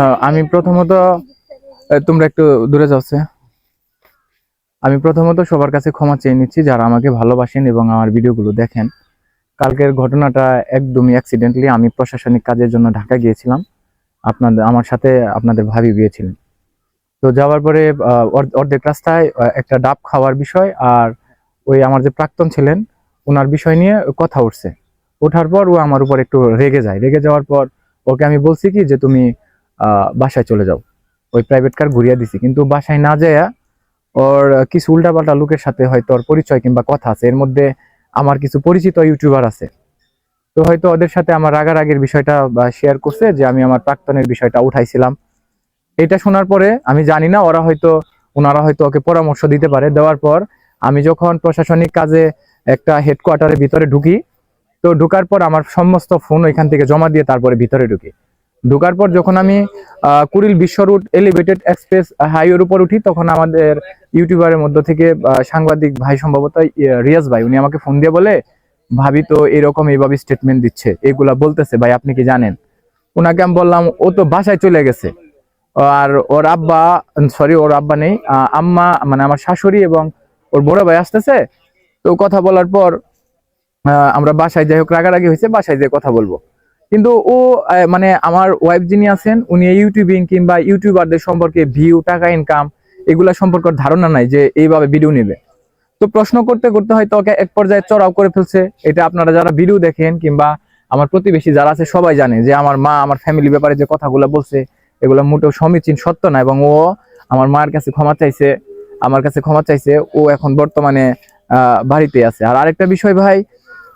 আহ, আমি প্রথমত তোমরা একটু দূরে যাচ্ছে আমি প্রথমত সবার কাছে ক্ষমা চেয়ে নিচ্ছি যারা আমাকে ভালোবাসেন এবং আমার ভিডিওগুলো দেখেন। কালকের ঘটনাটা একদমই অ্যাক্সিডেন্টলি আমি প্রশাসনিক কাজের জন্য ঢাকা গিয়েছিলাম। আপনাদের আমার সাথে আপনাদের ভাবি গিয়েছিলেন। তো যাওয়ার পরে অর্ধেক রাস্তায় একটা ডাব খাওয়ার বিষয় আর ওই আমার যে প্রাক্তন ছিলেন ওনার বিষয় নিয়ে কথা উঠছে। ওঠার পর ও আমার উপর একটু রেগে যায়। রেগে যাওয়ার পর ওকে আমি বলছি কি যে তুমি বাসায় চলে যাও। ওই প্রাইভেট কার ঘুরিয়ে দিছি। কিন্তু বাসায় না যায় ওর কিছু উল্টাপাল্টা লোকের সাথে হয়তো ওর পরিচয় কিংবা কথা আছে। এর মধ্যে আমার কিছু পরিচিত ইউটিউবার আছে। তো হয়তো ওদের সাথে আমার রাগারাগের বিষয়টা শেয়ার করছে যে আমি আমার প্রাক্তনের বিষয়টা উঠাইছিলাম। এটা শোনার পরে আমি জানি না, ওরা হয়তো, ওনারা হয়তো ওকে পরামর্শ দিতে পারে। দেওয়ার পর আমি যখন প্রশাসনিক কাজে একটা হেডকোয়ার্টারের ভিতরে ঢুকি, তো ঢুকার পর আমার সমস্ত ফোন ওইখান থেকে জমা দিয়ে তারপরে ভিতরে ঢুকি। ঢুকার পর যখন আমি কুড়িল বিশ্ব রুট এলিভেটেড এক্সপ্রেস হাইওয়ের উপর উঠি, তখন আমাদের ইউটিউবারের মধ্য থেকে সাংবাদিক ভাই সম্ভবত রিয়াজ ভাই, উনি আমাকে ফোন দিয়ে বলে, ভাবি তো এরকম এইভাবে স্টেটমেন্ট দিচ্ছে, এগুলা বলতেছে, ভাই, আপনি কি জানেন? ওনাকে আমি বললাম, ও তো বাসায় চলে গেছে। আর ওর আব্বা সরি ওর আব্বা নেই আম্মা মানে আমার শাশুড়ি এবং ওর বড় ভাই আসতেছে। তো কথা বলার পর আমরা বাসায় যাই হোক, রাগারাগি হয়েছে, বাসায় যেয়ে কথা বলব। কিন্তু ও মানে আমার ওয়াইফ যিনি আছেন, উনি ইউটিউবিং কিংবা ইউটিউবারদের সম্পর্কে ভিউ টাকা ইনকাম এগুলা সম্পর্কে ধারণা নাই যে এইভাবে ভিডিও নেবে। তো প্রশ্ন করতে করতে হয়তো ওকে এক পর্যায়ে চড়াও করে ফেলছে। এটা আপনারা যারা ভিডিও দেখেন কিংবা আমার প্রতিবেশী যারা আছে সবাই জানে যে আমার মা, আমার ফ্যামিলি ব্যাপারে যে কথাগুলো বলছে, এগুলো মোটেও সমীচীন সত্য না এবং ও আমার মার কাছে ক্ষমা চাইছে, আমার কাছে ক্ষমা চাইছে, ও এখন বর্তমানে বাড়িতে আছে। আর আরেকটা বিষয় ভাই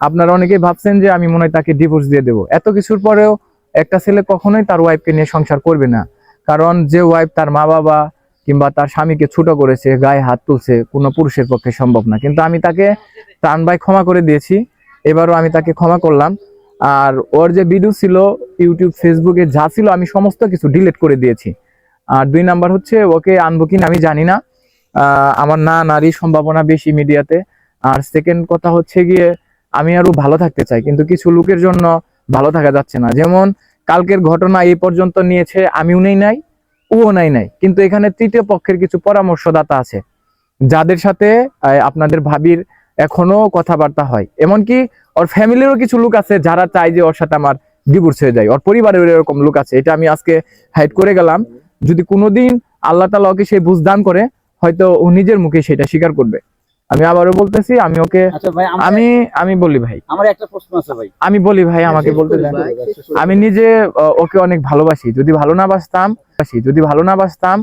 আপনারা অনেকেই ভাবছেন যে আমি মনে হয় তাকে ডিভোর্স দিয়ে দেবো। এত কিছুর পরেও একটা ছেলে কখনোই তার ওয়াইফকে নিয়ে সংসার করবে না। কারণ যে ওয়াইফ তার মা বাবা কিংবা তার স্বামীকে ছোট করেছে, গায়ে হাত তুলছে, কোনো পুরুষের পক্ষে সম্ভব না। কিন্তু আমি তাকে প্রাণ ভাই ক্ষমা করে দিয়েছি। এবারও আমি তাকে ক্ষমা করলাম। আর ওর যে ভিডিও ছিল ইউটিউব ফেসবুকে যা ছিল, আমি সমস্ত কিছু ডিলিট করে দিয়েছি। আর দুই নাম্বার হচ্ছে, ওকে আনব কিনা আমি জানি না। আমার না নারী সম্ভাবনা বেশি মিডিয়াতে আর সেকেন্ড কথা হচ্ছে গিয়ে আমি আরও ভালো থাকতে চাই, কিন্তু কিছু লোকের জন্য ভালো থাকা যাচ্ছে না। যেমন কালকের ঘটনা এই পর্যন্ত নিয়েছে, আমিও নেই নাই ও নাই নাই। কিন্তু এখানে তৃতীয় পক্ষের কিছু পরামর্শদাতা আছে, যাদের সাথে আপনাদের ভাবির এখনও কথাবার্তা হয়। এমনকি ওর ফ্যামিলিরও কিছু লোক আছে যারা চায় যে ওর সাথে আমার ডিভোর্স হয়ে যায়। ওর পরিবারের এরকম লোক আছে, এটা আমি আজকে হাইড করে গেলাম। যদি কোনোদিন আল্লাহ তালা ওকে সেই বুঝদান করে, হয়তো ও নিজের মুখে সেটা স্বীকার করবে। আমি আবারও বলতেছি আমি ওকে আচ্ছা আমি আমি আমি বলি ভাই। আমার একটা প্রশ্ন আছে ভাই। আমি বলি ভাই আমাকে বলতে দেন। ভাই, আমি নিজে ওকে অনেক ভালোবাসি। যদি ভালো না বাসতাম বাসি যদি ভালো না বাসতাম